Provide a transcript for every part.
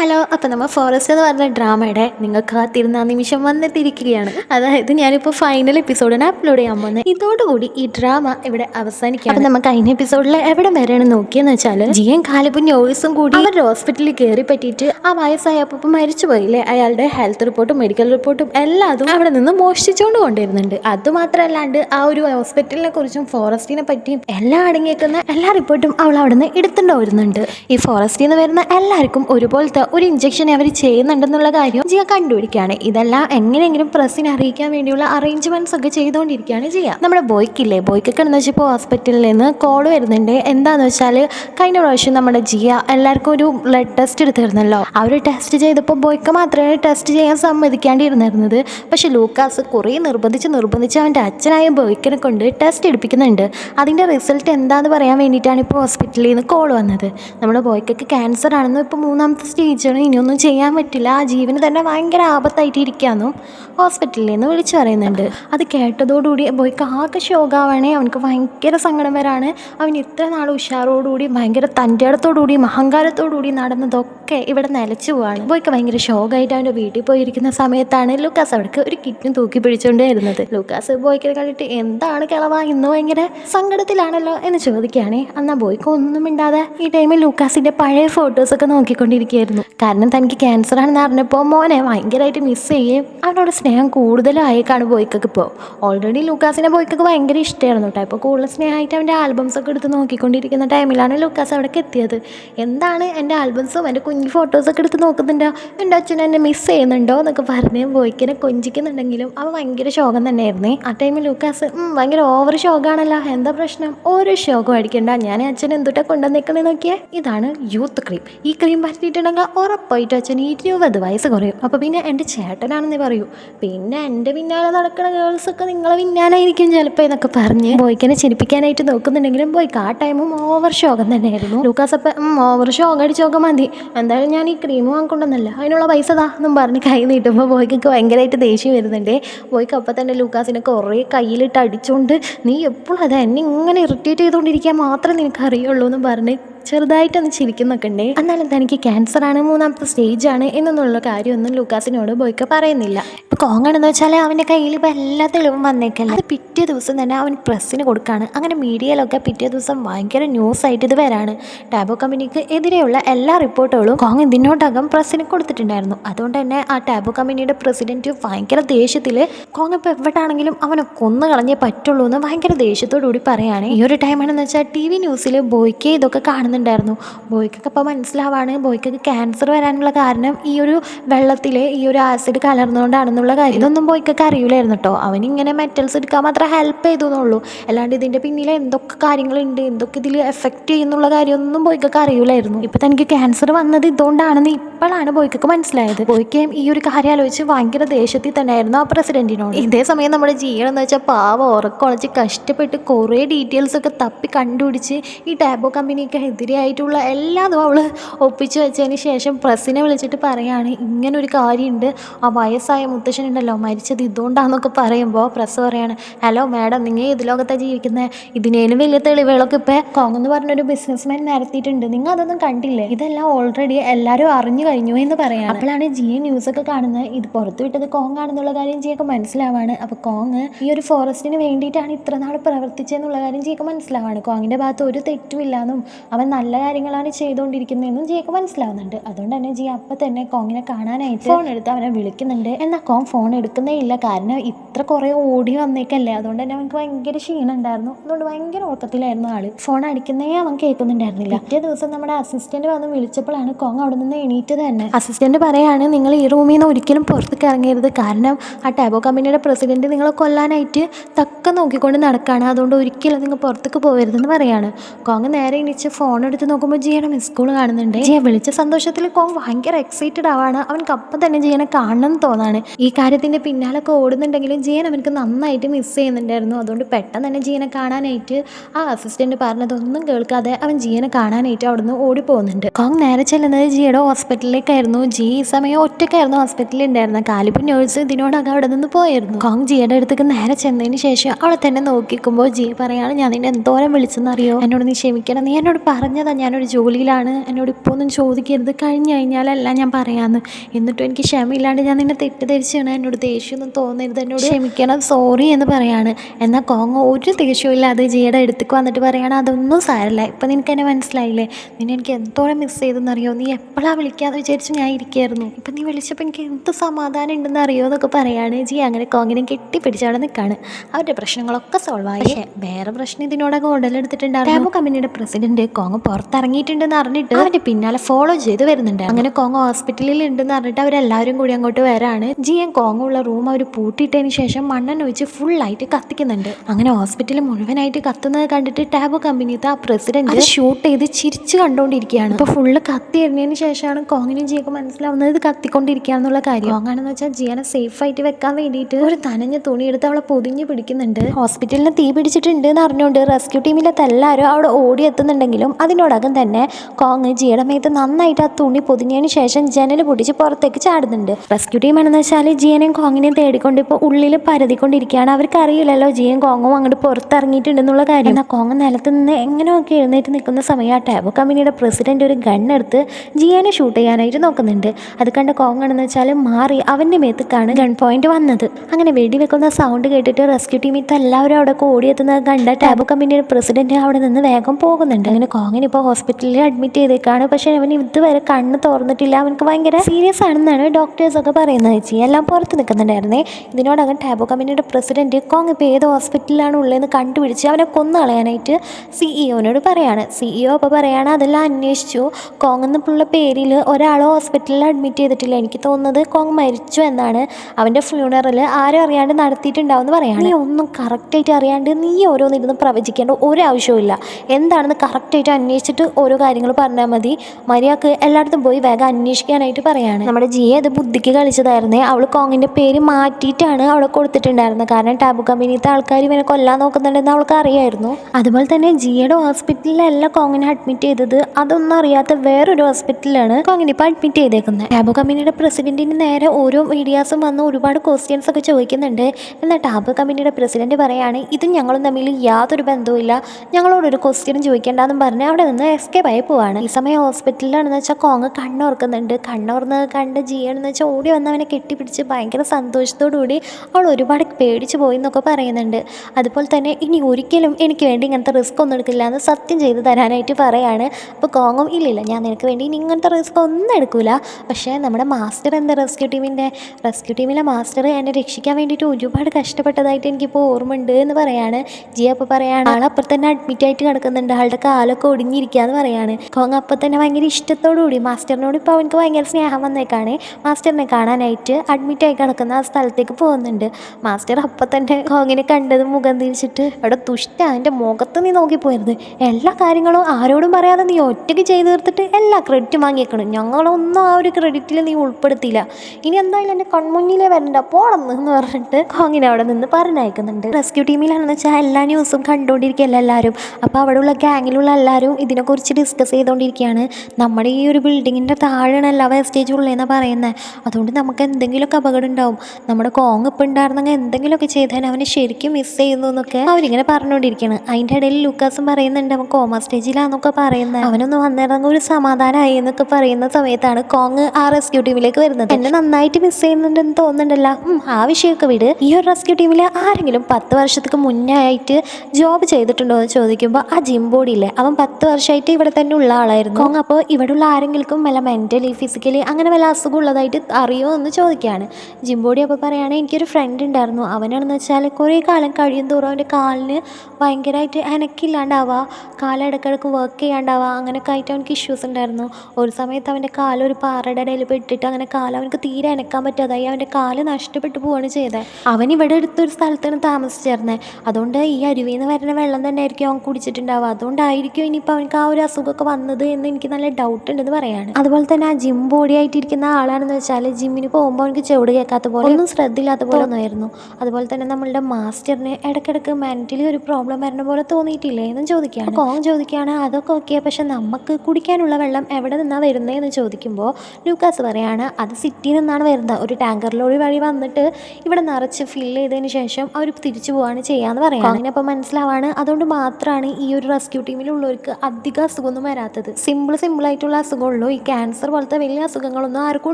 Hello അപ്പോൾ നമ്മൾ forest എന്ന് പറഞ്ഞ ഡ്രാമയുടെ നിങ്ങൾ കാത്തിരുന്ന ആ നിമിഷം വന്നെത്തിയിരിക്കുകയാണ്. അതായത് ഞാനിപ്പോൾ ഫൈനൽ എപ്പിസോഡിന് അപ്ലോഡ് ചെയ്യാൻ പോകുന്നത്. ഇതോടുകൂടി ഈ ഡ്രാമ ഇവിടെ അവസാനിക്കാം അപ്പം നമുക്ക് കഴിഞ്ഞ എപ്പിസോഡിൽ എവിടെ വരെയാണ് നോക്കിയെന്ന് വെച്ചാൽ ജിയൻ കാലിപ്പും നോയിസും കൂടി അവരുടെ ഹോസ്പിറ്റലിൽ കയറി പറ്റിയിട്ട് ആ വയസ്സായ മരിച്ചു പോയില്ലേ അയാളുടെ ഹെൽത്ത് റിപ്പോർട്ടും മെഡിക്കൽ റിപ്പോർട്ടും എല്ലാതും അവിടെ നിന്ന് മോഷ്ടിച്ചുകൊണ്ട് കൊണ്ടുവരുന്നുണ്ട് അതുമാത്രമല്ലാണ്ട് ആ ഒരു ഹോസ്പിറ്റലിനെ കുറിച്ചും ഫോറസ്റ്റിനെ പറ്റിയും എല്ലാം അടങ്ങിയേക്കുന്ന എല്ലാ റിപ്പോർട്ടും അവൾ അവിടെ നിന്ന് എടുത്തുകൊണ്ട് വരുന്നുണ്ട് ഈ ഫോറസ്റ്റിൽ നിന്ന് വരുന്ന എല്ലാവർക്കും ഒരുപോലത്തെ ഒരു ഇഞ്ചക്ഷൻ അവർ ചെയ്യുന്നുണ്ടെന്നുള്ള കാര്യം ജിയ കണ്ടുപിടിക്കുകയാണ്. ഇതെല്ലാം എങ്ങനെയെങ്കിലും പ്രസ്സിനെ അറിയിക്കാൻ വേണ്ടിയുള്ള അറേഞ്ച്മെന്റ്സ് ഒക്കെ ചെയ്തുകൊണ്ടിരിക്കുകയാണ് ജിയ. നമ്മുടെ ബോയ്ക്കില്ലേ? ബോയ്ക്കൊക്കെ എന്ന് വെച്ചപ്പോൾ ഹോസ്പിറ്റലിൽ നിന്ന് കോൾ വരുന്നുണ്ട്. എന്താന്ന് വെച്ചാൽ കഴിഞ്ഞ പ്രാവശ്യം നമ്മുടെ ജിയ എല്ലാവർക്കും ഒരു ബ്ലഡ് ടെസ്റ്റ് എടുത്തിരുന്നല്ലോ. ആ ഒരു ടെസ്റ്റ് ചെയ്തപ്പോൾ ബോയ്ക്ക് മാത്രമേ ടെസ്റ്റ് ചെയ്യാൻ സമ്മതിക്കാണ്ടിരുന്നിരുന്നത്. പക്ഷെ ലൂക്കാസ് കുറേ നിർബന്ധിച്ച് നിർബന്ധിച്ച് അവന്റെ അച്ഛനായ ബോയ്ക്കിനെ കൊണ്ട് ടെസ്റ്റ് എടുപ്പിക്കുന്നുണ്ട്. അതിന്റെ റിസൾട്ട് എന്താന്ന് പറയാൻ വേണ്ടിയിട്ടാണ് ഇപ്പോൾ ഹോസ്പിറ്റലിൽ നിന്ന് കോൾ വന്നത്. നമ്മുടെ ബോയ്ക്കൊക്കെ ക്യാൻസർ ആണെന്ന് ഇപ്പോൾ മൂന്നാമത്തെ സ്റ്റേജാണ് ഇനിയൊന്നും ചെയ്യാൻ പറ്റില്ല. ആ ജീവന് തന്നെ ഭയങ്കര ആപത്തായിട്ട് ഇരിക്കാമെന്നും ഹോസ്പിറ്റലിൽ നിന്ന് വിളിച്ചു പറയുന്നുണ്ട്. അത് കേട്ടതോടുകൂടി ബോയ്ക്ക് ആകെ ശോകാവണേ. അവനക്ക് ഭയങ്കര സങ്കടം വരാണ്. അവൻ ഇത്ര നാൾ ഉഷാറോടുകൂടി ഭയങ്കര തന്റെ അടത്തോടുകൂടിയും അഹങ്കാരത്തോടുകൂടി നടന്നതൊക്കെ ഇവിടെ നിലച്ചു പോവാണ്. ബോയ്ക്ക് ഭയങ്കര ശോകമായിട്ട് അവന്റെ വീട്ടിൽ പോയിരിക്കുന്ന സമയത്താണ് ലൂക്കാസ് അവർക്ക് ഒരു കിറ്റും തൂക്കി പിടിച്ചുകൊണ്ടേയിരുന്നത് ലൂക്കാസ് ബോയ്ക്കിനെ കണ്ടിട്ട് എന്താണ് കിളവ? ഇന്ന് ഭയങ്കര സങ്കടത്തിലാണല്ലോ എന്ന് ചോദിക്കുകയാണേ. അന്നാ ബോയ്ക്ക് ഒന്നും മിണ്ടാതെ ഈ ടൈമിൽ ലൂക്കാസിന്റെ പഴയ ഫോട്ടോസൊക്കെ നോക്കിക്കൊണ്ടിരിക്കുകയായിരുന്നു. കാരണം തനിക്ക് ക്യാൻസർ ആണെന്ന് അറിഞ്ഞപ്പോൾ മോനെ ഭയങ്കരമായിട്ട് മിസ് ചെയ്യും അവനോട് സ്നേഹം കൂടുതലായേക്കാണ് ബോയ്ക്കൊക്കെ ഇപ്പോൾ. ഓൾറെഡി ലൂക്കാസിനെ ബോയ്ക്കൊക്കെ ഭയങ്കര ഇഷ്ടമായിരുന്നു കേട്ടോ. ഇപ്പോൾ കൂടുതൽ സ്നേഹമായിട്ട് അവന്റെ ആൽബംസ് ഒക്കെ എടുത്ത് നോക്കിക്കൊണ്ടിരിക്കുന്ന ടൈമിലാണ് ലൂക്കാസ് അവിടേക്ക് എത്തിയത്. എന്താണ് എന്റെ ആൽബംസും എന്റെ കുഞ്ഞു ഫോട്ടോസൊക്കെ എടുത്ത് നോക്കുന്നുണ്ടോ? എന്റെ അച്ഛൻ എന്നെ മിസ് ചെയ്യുന്നുണ്ടോ എന്നൊക്കെ പറഞ്ഞ് ബോയ്ക്കിനെ കൊഞ്ചിക്കുന്നുണ്ടെങ്കിലും അവൻ ഭയങ്കര ശോകം തന്നെയായിരുന്നേ. ആ ടൈമിൽ ലൂക്കാസ് "ഉം, ഭയങ്കര ഓവർ ശോകമാണല്ലോ എന്താ പ്രശ്നം? ഒരു ശോകം അടിക്കണ്ട. ഞാൻ അച്ഛൻ എന്തുട്ടാ കൊണ്ടുവന്നേക്കണേ നോക്കിയേ? ഇതാണ് യൂത്ത് ക്രീം ഈ ക്രീം പറ്റിയിട്ടുണ്ടെങ്കിൽ ഉറപ്പായിട്ടും അച്ഛൻ ഇരുപത് വയസ്സ് കുറയും. അപ്പോൾ പിന്നെ എന്റെ ചേട്ടനാണെന്ന് പറയൂ. പിന്നെ എന്റെ പിന്നാലെ നടക്കുന്ന ഗേൾസൊക്കെ നിങ്ങളെ പിന്നാലായിരിക്കും ചിലപ്പോൾ എന്നൊക്കെ പറഞ്ഞ് ബോയ്ക്കിനെ ചിരിപ്പിക്കാനായിട്ട് നോക്കുന്നുണ്ടെങ്കിലും ബോയ്ക്ക് ആ ടൈമും ഓവർ ശോകം തന്നെയായിരുന്നു. ലൂക്കാസ് അപ്പം ഓവർ ശോകം അടിച്ചോക്കെ മതി. എന്തായാലും ഞാൻ ഈ ക്രീം വാങ്ങിക്കൊണ്ടെന്നല്ല അതിനുള്ള പൈസ താ എന്നും പറഞ്ഞ് കൈ നീട്ടുമ്പോൾ ബോയ്ക്കൊക്കെ ഭയങ്കരമായിട്ട് ദേഷ്യം വരുന്നുണ്ട്. ബോയ്ക്ക് അപ്പം തന്നെ ലൂക്കാസിനെ കുറേ കയ്യിലിട്ട് അടിച്ചുകൊണ്ട് നീ എപ്പോഴും അത് എന്നെ ഇങ്ങനെ ഇറിറ്റേറ്റ് ചെയ്തുകൊണ്ടിരിക്കാൻ മാത്രമേ നിനക്ക് അറിയുള്ളൂ എന്ന് പറഞ്ഞ് ചെറുതായിട്ടൊന്ന് ചിരിക്കുന്നൊക്കെ ഉണ്ട് എന്നാലും തനിക്ക് ക്യാൻസർ ആണ് മൂന്നാമത്തെ സ്റ്റേജ് ആണ് എന്നുള്ള കാര്യമൊന്നും ലൂക്കാസിനോട് ബോയ്ക്ക് പറയുന്നില്ല. ഇപ്പോൾ കോങ്ങാണെന്ന് വെച്ചാൽ അവന്റെ കയ്യിൽ ഇപ്പോൾ എല്ലാ തെളിവും വന്നേക്കല്ല? അത് പിറ്റേ ദിവസം തന്നെ അവൻ പ്രസ്സിന് കൊടുക്കുകയാണ് അങ്ങനെ മീഡിയയിലൊക്കെ പിറ്റേ ദിവസം ഭയങ്കര ന്യൂസ് ആയിട്ട് ഇത് വരാണ്. ടാബോ കമ്പനിക്ക് എതിരെയുള്ള എല്ലാ റിപ്പോർട്ടുകളും കോങ് ഇതിനോടകം പ്രസ്സിന് കൊടുത്തിട്ടുണ്ടായിരുന്നു. അതുകൊണ്ട് തന്നെ ആ ടാബോ കമ്പനിയുടെ പ്രസിഡന്റ് ഭയങ്കര ദേഷ്യത്തിൽ കോങ് ഇപ്പോൾ എവിടെയാണെങ്കിലും അവനെ കൊന്നു കളഞ്ഞേ പറ്റുള്ളൂ എന്ന് ഭയങ്കര ദേഷ്യത്തോടു കൂടി പറയുകയാണ് ഈ ഒരു ടൈമാണെന്ന് വെച്ചാൽ ടി വി ന്യൂസിൽ ബോയ്ക്ക് ഇതൊക്കെ കാണുന്നുണ്ടായിരുന്നു. ബോയ്ക്കൊക്കെ ഇപ്പോൾ മനസ്സിലാവാണ് ബോയ്ക്കൊക്കെ ക്യാൻസർ വരാനുള്ള കാരണം ഈ ഒരു വെള്ളത്തിൽ ഈ ഒരു ആസിഡ് കലർന്നുകൊണ്ടാണെന്നുള്ള കാര്യം. ഇതൊന്നും ബോയ്ക്കൊക്കെ അറിയില്ലായിരുന്നു കേട്ടോ അവനിങ്ങനെ മെറ്റൽസ് എടുക്കാൻ മാത്രം ഹെൽപ്പ് ചെയ്തു എന്നുള്ളൂ അല്ലാണ്ട് ഇതിന്റെ പിന്നിൽ എന്തൊക്കെ കാര്യങ്ങളുണ്ട് എന്തൊക്കെ ഇതിൽ എഫക്റ്റ് ചെയ്യുന്നുള്ള കാര്യമൊന്നും ബോയ്ക്കൊക്കെ അറിയില്ലായിരുന്നു. ഇപ്പോൾ തനിക്ക് ക്യാൻസർ വന്നത് ഇതുകൊണ്ടാണെന്ന് ഇപ്പോഴാണ് ബോയ്ക്കൊക്കെ മനസ്സിലായത്. ബോയ്ക്കേം ഈ ഒരു കാര്യം ആലോചിച്ച് ഭയങ്കര ദേഷ്യത്തിൽ തന്നെയായിരുന്നു ആ പ്രസിഡന്റിനോട്. ഇതേ സമയം നമ്മുടെ ജീവനെന്ന് വെച്ചാൽ പാവം ഉറക്കൊളച്ച് കഷ്ടപ്പെട്ട് കുറേ ഡീറ്റെയിൽസ് ഒക്കെ തപ്പി കണ്ടുപിടിച്ച് ഈ ടാബോ കമ്പനിക്ക് എതിരെയായിട്ടുള്ള എല്ലാതും അവൾ ഒപ്പിച്ച് വെച്ചതിന് ശേഷം പ്രസിനെ വിളിച്ചിട്ട് പറയാണ് ഇങ്ങനെ ഒരു കാര്യമുണ്ട്. ആ വയസ്സായ മുത്തശ്ശനുണ്ടല്ലോ മരിച്ചത് ഇതുകൊണ്ടാണെന്നൊക്കെ പറയുമ്പോൾ പ്രസ് പറയാണ് ഹലോ മാഡം നിങ്ങൾ ഏത് ലോകത്താണ് ജീവിക്കുന്നത് ഇതിനേലും വലിയ തെളിവുകളൊക്കെ ഇപ്പോൾ കോങ്ങെന്ന് എന്ന് പറഞ്ഞൊരു ബിസിനസ്മാൻ നടത്തിയിട്ടുണ്ട്. നിങ്ങൾ അതൊന്നും കണ്ടില്ലേ? ഇതെല്ലാം ഓൾറെഡി എല്ലാവരും അറിഞ്ഞു കഴിഞ്ഞു എന്ന് പറയാം അപ്പോഴാണ് ജിയ ന്യൂസൊക്കെ കാണുന്നത്. ഇത് പുറത്തു വിട്ടത് കോങ് ആണെന്നുള്ള കാര്യം ജിയൊക്കെ മനസ്സിലാവാണ്. അപ്പോൾ കോങ് ഈ ഒരു ഫോറസ്റ്റിന് വേണ്ടിയിട്ടാണ് ഇത്ര നാൾ പ്രവർത്തിച്ചതെന്നുള്ള കാര്യം ജിയൊക്കെ മനസ്സിലാവാണ്. കോങ്ങിന്റെ ഭാഗത്ത് ഒരു തെറ്റുമില്ലാന്നും അവൻ നല്ല കാര്യങ്ങളാണ് ചെയ്തുകൊണ്ടിരിക്കുന്നതെന്നും ജിയൊക്കെ മനസ്സിലാവുന്നുണ്ട്. അതുകൊണ്ട് തന്നെ ജിയ അപ്പം തന്നെ കോങ്ങിനെ കാണാനായിട്ട് ഫോൺ എടുത്ത് അവനെ വിളിക്കുന്നുണ്ട്. എന്നാ കോങ് ഫോൺ എടുക്കുന്നേ ഇല്ല. കാരണം ഇത്ര കുറേ ഓടി വന്നേക്കല്ലേ. അതുകൊണ്ട് തന്നെ അവൻക്ക് ഭയങ്കര ക്ഷീണം ഉണ്ടായിരുന്നു അതുകൊണ്ട് ഭയങ്കര ഉറക്കത്തിലായിരുന്നു ആൾ. ഫോൺ അടിക്കുന്നേ അവൻ കേൾക്കുന്നുണ്ടായിരുന്നില്ല. പിറ്റേ ദിവസം നമ്മുടെ അസിസ്റ്റന്റ് വന്ന് വിളിച്ചപ്പോഴാണ് കോങ് അവിടെ നിന്ന് എണീറ്റത് തന്നെ. അസിസ്റ്റന്റ് പറയാണ് നിങ്ങൾ ഈ റൂമിൽ നിന്ന് ഒരിക്കലും പുറത്തേക്ക് ഇറങ്ങരുത്. കാരണം ആ ടാബോ കമ്പനിയുടെ പ്രസിഡന്റ് നിങ്ങളെ കൊല്ലാനായിട്ട് തക്ക നോക്കിക്കൊണ്ട് നടക്കുകയാണ് അതുകൊണ്ട് ഒരിക്കലും നിങ്ങൾ പുറത്തേക്ക് പോകരുതെന്ന് പറയാണ്. കോങ് നേരെ എണീച്ച് ഫോൺ എടുത്ത് നോക്കുമ്പോൾ ജിയുടെ മിസ് കോൾ കാണുന്നുണ്ട്. ജിയ വിളിച്ച സന്തോഷത്തിൽ കോങ് ഭയങ്കര എക്സൈറ്റഡ് ആവാണ്. അവൻക്ക് അപ്പം തന്നെ ജിയനെ കാണണം തോന്നാണ്. ഈ കാര്യത്തിന്റെ പിന്നാലൊക്കെ ഓടുന്നുണ്ടെങ്കിലും ജിയൻ അവനക്ക് നന്നായിട്ട് മിസ് ചെയ്യുന്നുണ്ടായിരുന്നു. അതുകൊണ്ട് പെട്ടെന്ന് തന്നെ ജിയനെ കാണാനായിട്ട് ആ അസിസ്റ്റന്റ് പറഞ്ഞതൊന്നും കേൾക്കാതെ അവൻ ജിയനെ കാണാനായിട്ട് അവിടുന്ന് ഓടി പോകുന്നുണ്ട് കോങ് നേരെ ചെല്ലുന്നത് ജിയുടെ ഹോസ്പിറ്റലിൽ ഹോസ്പിറ്റലിലേക്കായിരുന്നു. ജി ഈ സമയം ഒറ്റയ്ക്കായിരുന്നു ഹോസ്പിറ്റലിൽ ഉണ്ടായിരുന്നത് കാലിപ്പ് നേഴ്സ് ഇതിനോടകം അവിടെ നിന്ന് പോയിരുന്നു. കോങ് ജിയുടെ അടുത്തേക്ക് നേരെ ചെന്നതിന് ശേഷം അവളെ തന്നെ നോക്കിക്കുമ്പോൾ ജി പറയാണ് ഞാൻ നിന്നെ എന്തോരം വിളിച്ചെന്നറിയോ? എന്നോട് നീ ക്ഷമിക്കണം. നീ എന്നോട് പറഞ്ഞതാ ഞാനൊരു ജോലിയിലാണ്. എന്നോട് ഇപ്പോൾ ഒന്നും ചോദിക്കരുത്. കഴിഞ്ഞു കഴിഞ്ഞാലല്ല ഞാൻ പറയാമെന്ന് എന്നിട്ടും എനിക്ക് ക്ഷമയില്ലാണ്ട് ഞാൻ നിന്നെ തെറ്റിദ്ധരിച്ചാണ്. എന്നോട് ദേഷ്യമൊന്നും തോന്നരുത്. എന്നോട് ക്ഷമിക്കണം. സോറി എന്ന് പറയാണ്. എന്നാൽ കോങ് ഒരു ദേഷ്യവും ഇല്ലാതെ ജിയുടെ അടുത്തേക്ക് വന്നിട്ട് പറയാണ് അതൊന്നും സാരല്ല. ഇപ്പം നിനക്ക് എന്നെ മനസ്സിലായില്ലേ? നിന്നെ എനിക്ക് എന്തോരം മിസ് ചെയ്തെന്നറിയോ? നീ എപ്പോഴാണ് വിളിക്കാന്ന് വിചാരിച്ച് ഞാൻ ഇരിക്കുകയായിരുന്നു ഇപ്പം നീ വിളിച്ചപ്പോൾ എനിക്ക് എന്ത് സമാധാനം ഉണ്ടെന്ന് അറിയോ എന്നൊക്കെ പറയുകയാണ് ജി അങ്ങനെ കോങ്ങിനെ കെട്ടിപ്പിടിച്ച് അവിടെ നിൽക്കുകയാണ് അവരുടെ പ്രശ്നങ്ങളൊക്കെ സോൾവ് ആയി. പക്ഷേ വേറെ പ്രശ്നം ഇതിനോടൊക്കെ ഉടലെടുത്തിട്ടുണ്ടായിരുന്നു. ടാബോ കമ്പനിയുടെ പ്രസിഡന്റ് കോങ് പുറത്തിറങ്ങിയിട്ടുണ്ടെന്ന് അറിഞ്ഞിട്ട് അവന്റെ പിന്നാലെ ഫോളോ ചെയ്ത് വരുന്നുണ്ട്. അങ്ങനെ കോങ് ഹോസ്പിറ്റലിൽ ഉണ്ടെന്ന് പറഞ്ഞിട്ട് അവരെല്ലാവരും കൂടി അങ്ങോട്ട് വരാണ്. ജിയൻ കോങ് ഉള്ള റൂം അവർ പൂട്ടിയിട്ടതിന് ശേഷം മണ്ണെണ്ണ ഒഴിച്ച് ഫുള്ളായിട്ട് കത്തിക്കുന്നുണ്ട്. അങ്ങനെ ഹോസ്പിറ്റൽ മുഴുവനായിട്ട് കത്തുന്നത് കണ്ടിട്ട് ടാബോ കമ്പനിത്തെ ആ പ്രസിഡന്റ് ഷൂട്ട് ചെയ്ത് ചിരിച്ചു കണ്ടുകൊണ്ടിരിക്കുകയാണ് ഇപ്പൊ ഫുള്ള് കത്തി എറിഞ്ഞതിന് ശേഷമാണ് കോങ്ങിനും ജിയൊക്കെ മനസ്സിലാവുന്നത് ഇത് കത്തിക്കൊണ്ടിരിക്കുകയാണെന്നുള്ള കാര്യം. അങ്ങനെ വെച്ചാൽ ജിയനെ സേഫ് ആയിട്ട് വെക്കാൻ വേണ്ടിയിട്ട് ഒരു തനഞ്ഞ തുണി എടുത്ത് അവളെ പൊതിഞ്ഞ് പിടിക്കുന്നുണ്ട്. ഹോസ്പിറ്റലിന് തീ പിടിച്ചിട്ടുണ്ട് എന്ന് അറിഞ്ഞുകൊണ്ട് റെസ്ക്യൂ ടീമിലത്തെ എല്ലാവരും അവിടെ എത്തുന്നുണ്ടെങ്കിലും അതിനോടകം തന്നെ കോങ് ജിയുടെ മേത്ത് നന്നായിട്ട് ആ തുണി പൊതിഞ്ഞതിന് ശേഷം ജനൽ പൊടിച്ച് പുറത്തേക്ക് ചാടുന്നുണ്ട്. റെസ്ക്യൂ ടീം ആണെന്ന് വെച്ചാൽ ജിയനെയും കോങ്ങിനെയും തേടിക്കൊണ്ട് ഇപ്പോൾ ഉള്ളിൽ പരതിക്കൊണ്ടിരിക്കുകയാണ്. അവർക്ക് അറിയില്ലല്ലോ ജിയും കോങ്ങും അങ്ങോട്ട് പുറത്തിറങ്ങിയിട്ടുണ്ടെന്നുള്ള കാര്യം. എന്നാൽ കോങ് നിലത്ത് നിന്ന് എങ്ങനെയൊക്കെ എഴുന്നേറ്റ് നിൽക്കുന്ന സമയം ആ ടാബോ കമ്പനിയുടെ പ്രസിഡന്റ് ഒരു ഗണ്ണെടുത്ത് ജിയനെ ഷൂട്ട് ചെയ്യാനായിട്ട് നോക്കുന്നുണ്ട്. അത് കണ്ട കോങ്ങാണെന്ന് വെച്ചാൽ മാറി അവന്റെ മേത്തേക്കാണ് ഗൺ പോയിന്റ് വന്നത്. അങ്ങനെ വെടിവെക്കുന്ന സൗണ്ട് കേട്ടിട്ട് റെസ്ക്യൂ ടീം ഇത്ത എല്ലാവരും അവിടെ ഓടിയെത്തുന്നത് കണ്ട ടാബോ കമ്പനിയുടെ പ്രസിഡന്റ് അവിടെ നിന്ന് വേഗം പോകുന്നുണ്ട്. അങ്ങനെ കോങ്ങിന് ഇപ്പോൾ ഹോസ്പിറ്റലിൽ അഡ്മിറ്റ് ചെയ്തേക്കാണ്. പക്ഷേ അവൻ ഇതുവരെ കണ്ണ് തുറന്നിട്ടില്ല. അവനക്ക് ഭയങ്കര സീരിയസ് ആണെന്നാണ് ഡോക്ടേഴ്സ് ഒക്കെ പറയുന്നത്. ചേച്ചി എല്ലാം പുറത്ത് നിൽക്കുന്നുണ്ടായിരുന്നേ. ഇതിനോടകം ടാബോ കമ്പനിയുടെ പ്രസിഡന്റ് കോങ് ഇപ്പോൾ ഏത് ഹോസ്പിറ്റലിലാണ് ഉള്ളതെന്ന് കണ്ടുപിടിച്ച് അവനെ കൊന്നു കളയാനായിട്ട് സിഇഒനോട് പറയാണ്. സിഇഒ അപ്പോൾ പറയാണ് അതെല്ലാം അന്വേഷിച്ചു. കോങ് എന്നുള്ള പേരിൽ ഒരാൾ ഹോസ്പിറ്റലിൽ അഡ്മിറ്റ് ചെയ്തിട്ടില്ല. എനിക്ക് തോന്നുന്നത് കോങ് മരിച്ചു എന്നാണ്. അവന്റെ ഫ്യൂണറൽ ആരും അറിയാണ്ട് നടത്തിയിട്ടുണ്ടാവുമെന്ന് പറയാണ്. നീ ഒന്നും കറക്റ്റായിട്ട് അറിയാണ്ട് നീ ഓരോന്നിരുന്ന് പ്രവചിക്കേണ്ട ഒരു ആവശ്യവുമില്ല എന്താണെന്ന് കറക്റ്റായിട്ട് അന്വേഷിച്ചിട്ട് ഓരോ കാര്യങ്ങൾ പറഞ്ഞാൽ മതി. മര്യാദയ്ക്ക് എല്ലായിടത്തും പോയി വേഗം അന്വേഷിക്കാനായിട്ട് പറയാണ്. നമ്മുടെ ജിയെ അത് ബുദ്ധിക്ക് കളിച്ചതായിരുന്നേ. അവൾ കോങ്ങിന്റെ പേര് മാറ്റിയിട്ടാണ് അവളെ കൊടുത്തിട്ടുണ്ടായിരുന്നത്. കാരണം ടാബു കമ്പനിയിലത്തെ ആൾക്കാർ ഇവനെ കൊല്ലാൻ നോക്കുന്നുണ്ടെന്ന് അവൾക്ക് അറിയായിരുന്നു. അതുപോലെ തന്നെ ജിയുടെ ഹോസ്പിറ്റലിലല്ല കോങ്ങിനെ അഡ്മിറ്റ് ചെയ്തത്. അതൊന്നും അറിയാത്ത വേറൊരു ഹോസ്പിറ്റലിലാണ് കോങ്ങിനെ ഇപ്പോൾ അഡ്മിറ്റ് ചെയ്തേക്കുന്നത് ടാബു കമ്പനിയുടെ പ്രസിഡന്റിന് നേരെ ഓരോ മീഡിയാസും വന്ന് ഒരുപാട് ക്വസ്റ്റ്യൻസ് ഒക്കെ ചോദിക്കുന്നുണ്ട്. എന്നാൽ ടാബ് കമ്പനിയുടെ പ്രസിഡന്റ് പറയാണ് ഇത് ഞങ്ങളും തമ്മിൽ യാതൊരു ബന്ധവുമില്ല. ഞങ്ങളോടൊരു ക്വസ്റ്റ്യനും ചോദിക്കേണ്ടെന്നും പറഞ്ഞ് അവിടെ നിന്ന് എസ്കേപ്പ് ആയി പോവാണ്. ഈ സമയം ഹോസ്പിറ്റലിലാണെന്ന് വെച്ചാൽ കോങ് കണ്ണോർക്കുന്നുണ്ട് കണ്ണോർന്ന് കണ്ട് ജിയാണെന്ന് വെച്ചാൽ ഓടി വന്ന് അവനെ കെട്ടിപ്പിടിച്ച് ഭയങ്കര സന്തോഷത്തോടുകൂടി അവൾ ഒരുപാട് പേടിച്ച് പോയി എന്നൊക്കെ പറയുന്നുണ്ട്. അതുപോലെ തന്നെ ഇനി ഒരിക്കലും എനിക്ക് വേണ്ടി ഇങ്ങനത്തെ റിസ്ക് ഒന്നും എടുക്കില്ല എന്ന് സത്യം ചെയ്ത് തരാനായിട്ട് പറയാണ്. അപ്പോൾ കോങ്ങും ഇല്ലില്ല ഞാൻ നിനക്ക് വേണ്ടി ഇനി ഇങ്ങനത്തെ റിസ്ക് ഒന്നും എടുക്കില്ല പക്ഷേ നമ്മുടെ മാസ്റ്റർ എന്താ റെസ്ക്യൂ ടീമിന്റെ? റെസ്ക്യൂ ടീമിലെ മാസ്റ്റർ എന്നെ രക്ഷിക്കാൻ വേണ്ടിയിട്ട് ഒരുപാട് കഷ്ടപ്പെട്ടതായിട്ട് എനിക്കിപ്പോൾ ഓർമ്മയുണ്ട് എന്ന് പറയാണ്. ജിയ അപ്പോൾ പറയാണ് അപ്പം തന്നെ അഡ്മിറ്റ് ആയിട്ട് കിടക്കുന്നുണ്ട്. ആളുടെ കാലൊക്കെ ഒടിഞ്ഞിരിക്കുക എന്ന് പറയാണ്. കോങ് അപ്പം തന്നെ ഭയങ്കര ഇഷ്ടത്തോടു കൂടി മാസ്റ്ററിനോട് ഇപ്പോൾ അവനക്ക് ഭയങ്കര സ്നേഹം വന്നേക്കാണ്. മാസ്റ്ററിനെ കാണാനായിട്ട് അഡ്മിറ്റ് ആയി കിടക്കുന്ന ആ സ്ഥലത്തേക്ക് പോകുന്നുണ്ട്. മാസ്റ്റർ അപ്പം തന്നെ കോങ്ങിനെ കണ്ടത് മുഖം തിരിച്ചിട്ട് അവിടെ തുഷ്ട അവന്റെ മുഖത്ത് നീ നോക്കിപ്പോയത് എല്ലാ കാര്യങ്ങളും ആരോടും പറയാതെ നീ ഒറ്റയ്ക്ക് ചെയ്തു തീർത്തിട്ട് എല്ലാ ക്രെഡിറ്റും വാങ്ങിയേക്കണം. ഞങ്ങളൊന്നും ആ ഒരു ക്രെഡിറ്റിൽ നീ ഉൾപ്പെടുത്തിയില്ല. ഇനി എന്തായാലും എന്റെ കൺമുന്നിലേ വരണ്ട. പോണെന്ന് എന്ന് പറഞ്ഞിട്ട് കോങ്ങിനെ അവിടെ നിന്ന് പറഞ്ഞയക്കുന്നുണ്ട്. റെസ്ക്യൂ ടീമിലാണെന്ന് വെച്ചാൽ എല്ലാ ന്യൂസും കണ്ടുകൊണ്ടിരിക്കുകയല്ല എല്ലാവരും അപ്പോൾ അവിടെയുള്ള ഗ്യാങ്ങിലുള്ള എല്ലാവരും ഇതിനെക്കുറിച്ച് ഡിസ്കസ് ചെയ്തുകൊണ്ടിരിക്കുകയാണ് നമ്മുടെ ഈ ഒരു ബിൽഡിങ്ങിന്റെ താഴെയാണ് എല്ലാ വേസ്റ്റേജ് ഉള്ളതെന്ന് പറയുന്നത് അതുകൊണ്ട് നമുക്ക് എന്തെങ്കിലുമൊക്കെ അപകടം ഉണ്ടാവും നമ്മുടെ കോങ് ഇപ്പം ഉണ്ടായിരുന്നെങ്കിൽ എന്തെങ്കിലുമൊക്കെ ചെയ്താൽ അവനെ ശരിക്കും മിസ് ചെയ്യുന്നു എന്നൊക്കെ അവരിങ്ങനെ പറഞ്ഞുകൊണ്ടിരിക്കുകയാണ് അതിന്റെ ഇടയിൽ ലൂക്കാസും പറയുന്നുണ്ട് അവൻ കോമ സ്റ്റേജിലാണെന്നൊക്കെ പറയുന്നത് അവനൊന്ന് വന്നിരുന്നെങ്കിൽ ഒരു സമാധാനമായി എന്നൊക്കെ പറയുന്ന സമയത്താണ് കോങ് ആ റെസ്ക്യൂ ടീമിലേക്ക് വരുന്നത്. എന്നെ നന്നായിട്ട് മിസ് ചെയ്യുന്നുണ്ടെന്ന് തോന്നുന്നുണ്ടല്ലോ. ആ വിഷയമൊക്കെ വിട്. ഈ ഒരു റെസ്ക്യൂ ടീമിൽ ആരെങ്കിലും പത്ത് വർഷത്തേക്ക് മുന്നേ ആയിട്ട് ജോബ് ചെയ്തിട്ടുണ്ടോ എന്ന് ചോദിക്കുമ്പോൾ ആ ജിം ബോഡിയില്ലേ അവൻ പത്ത് വർഷമായിട്ട് ഇവിടെ തന്നെ ഉള്ള ആളായിരുന്നു. കോങ് അപ്പോൾ ഇവിടെയുള്ള ആരെങ്കിലും വല്ല മെന്റലി ഫിസിക്കലി അങ്ങനെ വല്ല അസുഖം ഉള്ളതായിട്ട് അറിയോ എന്ന് ചോദിക്കുകയാണ്. ജിം ബോഡി അപ്പോൾ പറയുകയാണെങ്കിൽ എനിക്കൊരു ഫ്രണ്ട് ഉണ്ടായിരുന്നു. അവനാണെന്ന് വെച്ചാൽ കുറേ കാലം കഴിയും തോറും അവന്റെ കാലിന് ഭയങ്കരമായിട്ട് അനക്കില്ലാണ്ടാവുക കാലിടക്കിടക്ക് വർക്ക് ചെയ്യാണ്ടാവുക അങ്ങനെയൊക്കെ ആയിട്ട് അവനക്ക് ഇഷ്യൂസ് ഉണ്ടായിരുന്നു. ഒരു സമയത്ത് അവന്റെ കാൽ ഒരു പാറയുടെ ഇടയിൽ പെട്ടിട്ട് അങ്ങനെ കാൽ അവനക്ക് തീരെ അനക്കാൻ പറ്റാതായി അവന്റെ കാൽ നഷ്ടപ്പെട്ടു പോവാണ് ചെയ്തത് അവൻ ഇവിടെ അടുത്തൊരു സ്ഥലത്താണ് താമസിച്ചിരുന്നത് അതുകൊണ്ട് ഈ അരുവിയിൽ നിന്ന് വരുന്ന വെള്ളം തന്നെ ആയിരിക്കും അവൻ കുടിച്ചിട്ടുണ്ടാവുക. അതുകൊണ്ടായിരിക്കും ഇനിയിപ്പോൾ അവനക്ക് ആ ഒരു അസുഖമൊക്കെ വന്നത് എന്ന് എനിക്ക് നല്ല ഡൗട്ട് ഉണ്ടെന്ന് പറയാണ്. അതുപോലെ തന്നെ ആ ജിം ബോഡി ആയിട്ടിരിക്കുന്ന ആളാണെന്ന് വെച്ചാൽ ജിമ്മിന് പോകുമ്പോൾ അവനക്ക് ചെവിട് കേൾക്കാത്ത പോലെ ഒന്നും ശ്രദ്ധയില്ലാത്ത പോലെ ഒന്നായിരുന്നു അതുപോലെ തന്നെ നമ്മളുടെ മാസ്റ്ററിന് ഇടയ്ക്കിടയ്ക്ക് മെന്റലി ഒരു പ്രോബ്ലം വരുന്ന പോലെ തോന്നിയിട്ടില്ലേ എന്നും ചോദിക്കുകയാണ്. കോങ് ചോദിക്കുകയാണ് അതൊക്കെ ഓക്കെ പക്ഷെ നമുക്ക് കുടിക്കാനുള്ള വെള്ളം എവിടെ നിന്നാണ് വരുന്നതെന്ന് ചോദിക്കുമ്പോൾ ലൂക്കാസ് പറയാണ് അത് സിറ്റിയിൽ നിന്നാണ് വരുന്നത്. ഒരു ടാങ്കർ ലോറി വഴി വന്നിട്ട് ഇവിടെ നിറച്ച് ഫില്ല് ചെയ്തതിന് ശേഷം അവർ തിരിച്ചു പോവാണ് ചെയ്യാന്ന് പറയാം അങ്ങനെ അപ്പോൾ മനസ്സിലാവാണ് അതുകൊണ്ട് മാത്രമാണ് ഈ ഒരു റെസ്ക്യൂ ടീമിലുള്ളവർക്ക് അധികം അസുഖമൊന്നും വരാത്തത്. സിമ്പിൾ സിമ്പിൾ ആയിട്ടുള്ള അസുഖമുള്ളൂ. ഈ ക്യാൻസർ പോലത്തെ വലിയ അസുഖങ്ങളൊന്നും ആർക്കും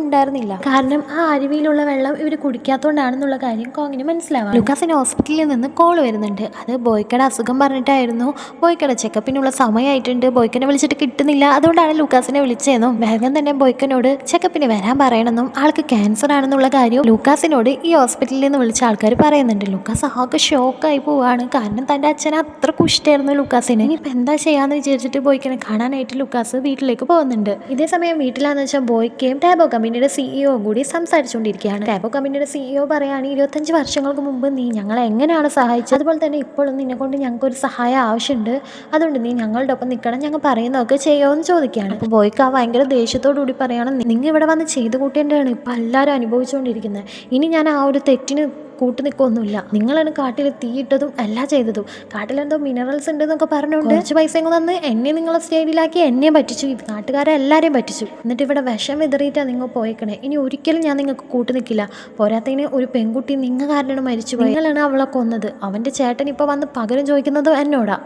ഉണ്ടായിരുന്നില്ല. കാരണം ആ അരുവിയിലുള്ള വെള്ളം ഇവർ കുടിക്കാത്തതുകൊണ്ടാണെന്നുള്ള കാര്യം കോങ്ങിന് മനസ്സിലാവാം ലൂക്കാസിന് ഹോസ്പിറ്റലിൽ നിന്ന് കോൾ വരുന്നുണ്ട്. അത് ബോയ്ക്കട അസുഖം പറഞ്ഞിട്ടായിരുന്നു. ബോയ്ക്കട ചെക്കപ്പിനുള്ള സമയമായിട്ടുണ്ട് ബോയ്ക്കനെ വിളിച്ചിട്ട് കിട്ടുന്നില്ല. അതുകൊണ്ടാണ് ലൂക്കാസിനെ വിളിച്ചതെന്നും. വേഗം തന്നെ ബോയ്ക്കനോട് ചെക്കപ്പിന് വരാൻ പറയണമെന്നും ആൾക്ക് ക്യാൻസർ ആണെന്നുള്ള കാര്യം ലൂക്കാസിനോട് ഈ ഹോസ്പിറ്റലിൽ നിന്ന് വിളിച്ച ആൾക്കാർ പറയുന്നുണ്ട്. ലൂക്കാസ് ആകെ ഷോക്കായി പോവാണ്. കാരണം തന്റെ അച്ഛൻ അത്ര കുഷ്ടായിരുന്നു ലൂക്കാസിന്. ഇനിയിപ്പോൾ എന്താ ചെയ്യാന്ന് വിചാരിച്ചിട്ട് ബോയ്ക്കനെ കാണാനായിട്ട് ലൂക്കാസ് വീട്ടിലേക്ക് പോകുന്നുണ്ട്. ഇതേ സമയം വീട്ടിലാന്ന് വെച്ചാൽ ബോയ്ക്കയും ടാബോ കമ്പനിയുടെ സിഇഒ കൂടി സംസാരിച്ചുകൊണ്ടിരിക്കുകയാണ്. ടാബോ കമ്പനിയുടെ സിഇഒ പറയുകയാണ് ഇരുപത്തഞ്ച് വർഷങ്ങൾക്ക് മുമ്പ് നീ ഞങ്ങളെ എങ്ങനെയാണ് സഹായിച്ചത്? അതുപോലെ തന്നെ ഇപ്പോഴും നിന്നെ കൊണ്ട് ഞങ്ങൾക്ക് ഒരു സഹായം ആവശ്യമുണ്ട്. അതുകൊണ്ട് നീ ഞങ്ങളുടെ ഒപ്പം നിൽക്കണം. ഞങ്ങൾ പറയുന്നതൊക്കെ ചെയ്യുമോ എന്ന് ചോദിക്കുകയാണ്. അപ്പോൾ ബോയ്ക്ക് ആ ഭയങ്കര ദേഷ്യത്തോടു കൂടി പറയുകയാണ് നിങ്ങൾ ഇവിടെ വന്ന് ചെയ്ത് കൂട്ടേണ്ടതാണ്. ഇപ്പം എല്ലാവരും അനുഭവിച്ചുകൊണ്ടിരിക്കുന്നത് ഇനി ഞാൻ ആ ഒരു തെറ്റിന് കൂട്ടു നിൽക്കൊന്നുമില്ല നിങ്ങളാണ് കാട്ടിൽ തീയിട്ടതും എല്ലാം ചെയ്തതും. കാട്ടിലെന്തോ മിനറൽസ് ഉണ്ട് എന്നൊക്കെ പറഞ്ഞുകൊണ്ട് കുറച്ച് പൈസ തന്ന് എന്നെ നിങ്ങളെ സ്റ്റേഡിലാക്കി എന്നെ പറ്റിച്ചു. നാട്ടുകാരെ എല്ലാവരെയും പറ്റിച്ചു. എന്നിട്ട് ഇവിടെ വിഷം എതിറിയിട്ടാണ് നിങ്ങൾ പോയേക്കണേ. ഇനി ഒരിക്കലും ഞാൻ നിങ്ങൾക്ക് കൂട്ടു നിൽക്കില്ല പോരാത്തതിന് ഒരു പെൺകുട്ടി നിങ്ങൾ കാരണമാണ് മരിച്ചു പോയി നിങ്ങളാണ് അവളെ കൊന്നത്. അവന്റെ ചേട്ടൻ ഇപ്പോൾ വന്ന് പകരം ചോദിക്കുന്നത് എന്നോടാ.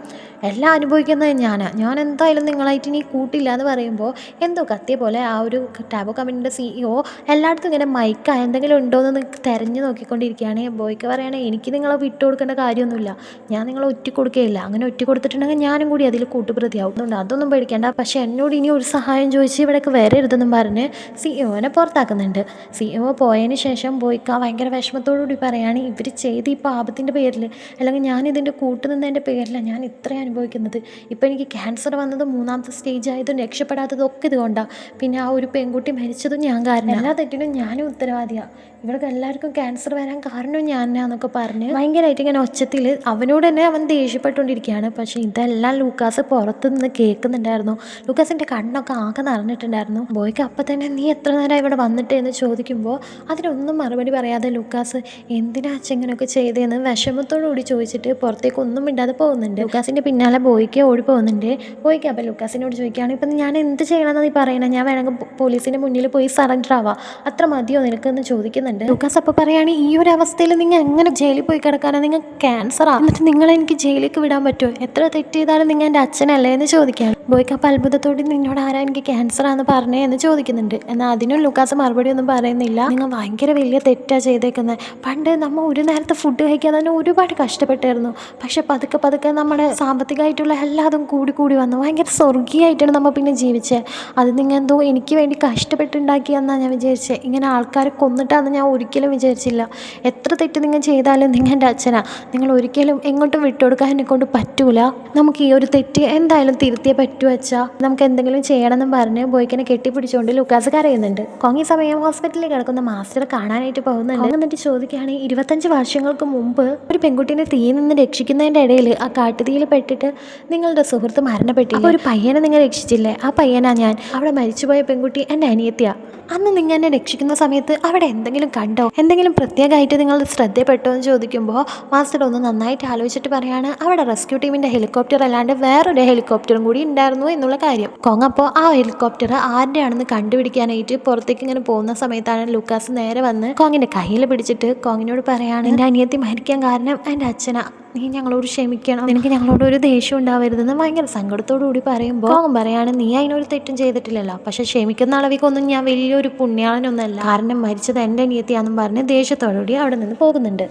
എല്ലാം അനുഭവിക്കുന്നത് ഞാനാണ് ഞാൻ എന്തായാലും നിങ്ങളായിട്ട് ഇനി കൂട്ടില്ല എന്ന് പറയുമ്പോൾ എന്തോ കത്തിയ പോലെ ആ ഒരു ടാബോ കമ്പനിയുടെ സിഇഒ എല്ലായിടത്തും ഇങ്ങനെ മൈക്കാ എന്തെങ്കിലും ഉണ്ടോ എന്ന് തെരഞ്ഞു നോക്കിക്കൊണ്ടിരിക്കുകയാണ്. ബോയ്ക്ക് പറയുകയാണെങ്കിൽ എനിക്ക് നിങ്ങളെ വിട്ടു കൊടുക്കേണ്ട കാര്യമൊന്നുമില്ല. ഞാൻ നിങ്ങളെ ഒറ്റ കൊടുക്കുകയില്ല അങ്ങനെ ഒറ്റ കൊടുത്തിട്ടുണ്ടെങ്കിൽ ഞാനും കൂടി അതിൽ കൂട്ടുപ്രതിയാവും അതുകൊണ്ട് അതൊന്നും പേടിക്കേണ്ട. പക്ഷേ എന്നോട് ഇനി ഒരു സഹായം ചോദിച്ച് ഇവിടേക്ക് വരരുതെന്നും പറഞ്ഞ് സി ഒനെ പുറത്താക്കുന്നുണ്ട്. സി ഒ പോയതിന് ശേഷം ബോയ്ക്ക് ഭയങ്കര വിഷമത്തോടുകൂടി പറയുകയാണ് ഇവർ ചെയ്ത് ഈ പാപത്തിന്റെ പേരിൽ അല്ലെങ്കിൽ ഞാൻ ഇതിന്റെ കൂട്ടുനിന്നതിന്റെ പേരിലാണ് ഞാൻ ഇത്രയും അനുഭവിക്കുന്നത്. ഇപ്പോൾ എനിക്ക് ക്യാൻസർ വന്നത് മൂന്നാമത്തെ സ്റ്റേജ് ആയതും രക്ഷപ്പെടാത്തതും ഒക്കെ ഇതുകൊണ്ടാണ് പിന്നെ ആ ഒരു പെൺകുട്ടി മരിച്ചതും ഞാൻ കാരണം. എല്ലാ തെറ്റിനും ഞാനും ഉത്തരവാദിയാണ് ഇവർക്ക് എല്ലാവർക്കും ക്യാൻസർ വരാൻ കാരണം ഞാനാന്നൊക്കെ പറഞ്ഞ് ഭയങ്കരമായിട്ട് ഇങ്ങനെ ഒച്ചത്തിൽ അവനോട് തന്നെ അവൻ ദേഷ്യപ്പെട്ടുകൊണ്ടിരിക്കുകയാണ്. പക്ഷേ ഇതെല്ലാം ലൂക്കാസ് പുറത്തു നിന്ന് കേൾക്കുന്നുണ്ടായിരുന്നു. ലൂക്കാസിന്റെ കണ്ണൊക്കെ ആകെ നിറഞ്ഞിട്ടുണ്ടായിരുന്നു. ബോയ്ക്ക് അപ്പം തന്നെ നീ എത്ര നേരം ഇവിടെ വന്നിട്ട് എന്ന് ചോദിക്കുമ്പോൾ അതിനൊന്നും മറുപടി പറയാതെ ലൂക്കാസ് എന്തിനാ അച്ഛൻ ഇങ്ങനെയൊക്കെ ചെയ്തതെന്ന് വിഷമത്തോടു കൂടി ചോദിച്ചിട്ട് പുറത്തേക്ക് ഒന്നും മിണ്ടാതെ പോകുന്നുണ്ട്. ലൂക്കാസിന്റെ പിന്നാലെ ബോയ്ക്ക് ഓടി പോകുന്നുണ്ട്. ബോയ്ക്ക് അപ്പം ലൂക്കാസിനോട് ചോദിക്കുകയാണ് ഇപ്പം ഞാൻ എന്ത് ചെയ്യണമെന്ന് നീ പറയണേ? ഞാൻ വേണമെങ്കിൽ പോലീസിന്റെ മുന്നിൽ പോയി സറണ്ടർ ആവാം. അത്ര മതിയോ നിനക്കെന്ന് ചോദിക്കുന്നുണ്ട് ലൂക്കാസ് അപ്പോൾ പറയാണ് ഈ ഒരു അവസ്ഥയിൽ നിങ്ങൾ എങ്ങനെ ജയിലിൽ പോയി കിടക്കാനാണ് നിങ്ങൾ ക്യാൻസറാ എന്നിട്ട് നിങ്ങൾ എനിക്ക് ജയിലേക്ക് വിടാൻ പറ്റുമോ? എത്ര തെറ്റ് ചെയ്താലും നിങ്ങൾ എന്റെ അച്ഛനല്ലേ എന്ന് ചോദിക്കുകയാണ്. ബോയ്ക്ക് അപ്പോൾ അത്ഭുതത്തോടെ നിന്നോട് ആരാ എനിക്ക് ആണെന്ന് പറഞ്ഞേ എന്ന് ചോദിക്കുന്നുണ്ട്. എന്നാൽ അതിനും ലൂക്കാസ് മറുപടി ഒന്നും പറയുന്നില്ല. നിങ്ങൾ ഭയങ്കര വലിയ തെറ്റാ ചെയ്തേക്കുന്നത് പണ്ട് നമ്മൾ ഒരു നേരത്തെ ഫുഡ് കഴിക്കാൻ തന്നെ ഒരുപാട് കഷ്ടപ്പെട്ടായിരുന്നു. പക്ഷെ പതുക്കെ പതുക്കെ നമ്മുടെ സാമ്പത്തികമായിട്ടുള്ള എല്ലാതും കൂടി കൂടി വന്നു. ഭയങ്കര സ്വർഗീയമായിട്ടാണ് നമ്മൾ പിന്നെ ജീവിച്ചത് അത് നിങ്ങൾ എന്തോ എനിക്ക് വേണ്ടി കഷ്ടപ്പെട്ടുണ്ടാക്കിയെന്നാണ് ഞാൻ വിചാരിച്ചത് ഇങ്ങനെ ആൾക്കാരെ കൊന്നിട്ടാന്ന് ഒരിക്കലും വിചാരിച്ചില്ല. എത്ര തെറ്റ് നിങ്ങൾ ചെയ്താലും നിങ്ങൾ എന്റെ അച്ഛനാ. നിങ്ങൾ ഒരിക്കലും എങ്ങോട്ടും വിട്ടുകൊടുക്കാൻ എന്നെ കൊണ്ട് പറ്റൂല. നമുക്ക് ഈ ഒരു തെറ്റ് എന്തായാലും തിരുത്തിയേ പറ്റൂ അച്ഛാ. നമുക്ക് എന്തെങ്കിലും ചെയ്യണമെന്നും പറഞ്ഞ് ബോയ്ക്കിനെ കെട്ടിപ്പിടിച്ചുകൊണ്ട് ലുക്കാസ് കരയുന്നുണ്ട്. കോങ്ങി സമയം ഹോസ്പിറ്റലിൽ കിടക്കുന്ന മാസ്റ്റർ കാണാനായിട്ട് പോകുന്നുണ്ട്. എന്നിട്ട് ചോദിക്കുകയാണ് ഇരുപത്തഞ്ച് വർഷങ്ങൾക്ക് മുമ്പ് ഒരു പെൺകുട്ടീനെ തീയിൽ നിന്ന് രക്ഷിക്കുന്നതിന്റെ ഇടയിൽ ആ കാട്ടുതീയിൽ പെട്ടിട്ട് നിങ്ങളുടെ സുഹൃത്ത് മരണപ്പെട്ടില്ല? ഒരു പയ്യനെ നിങ്ങൾ രക്ഷിച്ചില്ലേ? ആ പയ്യനാ ഞാൻ. അവിടെ മരിച്ചുപോയ പെൺകുട്ടി എന്റെ അനിയത്തിയാ. അന്ന് നിങ്ങൾ എന്നെ രക്ഷിക്കുന്ന സമയത്ത് അവിടെ എന്തെങ്കിലും കണ്ടോ? എന്തെങ്കിലും പ്രത്യേകമായിട്ട് നിങ്ങൾ ശ്രദ്ധയപ്പെട്ടോ എന്ന് ചോദിക്കുമ്പോൾ മാസ്റ്റർ ഒന്ന് നന്നായിട്ട് ആലോചിച്ചിട്ട് പറയാണ് അവിടെ റെസ്ക്യൂ ടീമിന്റെ ഹെലികോപ്റ്റർ അല്ലാണ്ട് വേറൊരു ഹെലികോപ്റ്ററും കൂടി ഉണ്ടായിരുന്നു എന്നുള്ള കാര്യം. കോങ് അപ്പോൾ ആ ഹെലികോപ്റ്റർ ആരുടെയാണെന്ന് കണ്ടുപിടിക്കാനായിട്ട് പുറത്തേക്ക് ഇങ്ങനെ പോകുന്ന സമയത്താണ് ലൂക്കാസ് നേരെ വന്ന് കോങ്ങിന്റെ കയ്യിൽ പിടിച്ചിട്ട് കോങ്ങിനോട് പറയാണ് എന്റെ അനിയത്തി മരിക്കാൻ കാരണം എന്റെ അച്ഛനാ നീ ഞങ്ങളോട് ക്ഷമിക്കണം. നിനക്ക് ഞങ്ങളോട് ഒരു ദേഷ്യം ഉണ്ടാവരുതെന്ന് ഭയങ്കര സങ്കടത്തോടു കൂടി പറയുമ്പോൾ പറയാണ് നീ അതിനൊരു തെറ്റും ചെയ്തിട്ടില്ലല്ലോ. പക്ഷെ ക്ഷമിക്കുന്ന അളവിക്കൊന്നും ഞാൻ വലിയൊരു പുണ്യാളനൊന്നല്ല. കാരണം മരിച്ചത് എന്റെ അനിയത്തിയാണെന്നും പറഞ്ഞ് ദേഷ്യത്തോടുകൂടി അവിടെ നിന്ന് പോകുന്നുണ്ട്.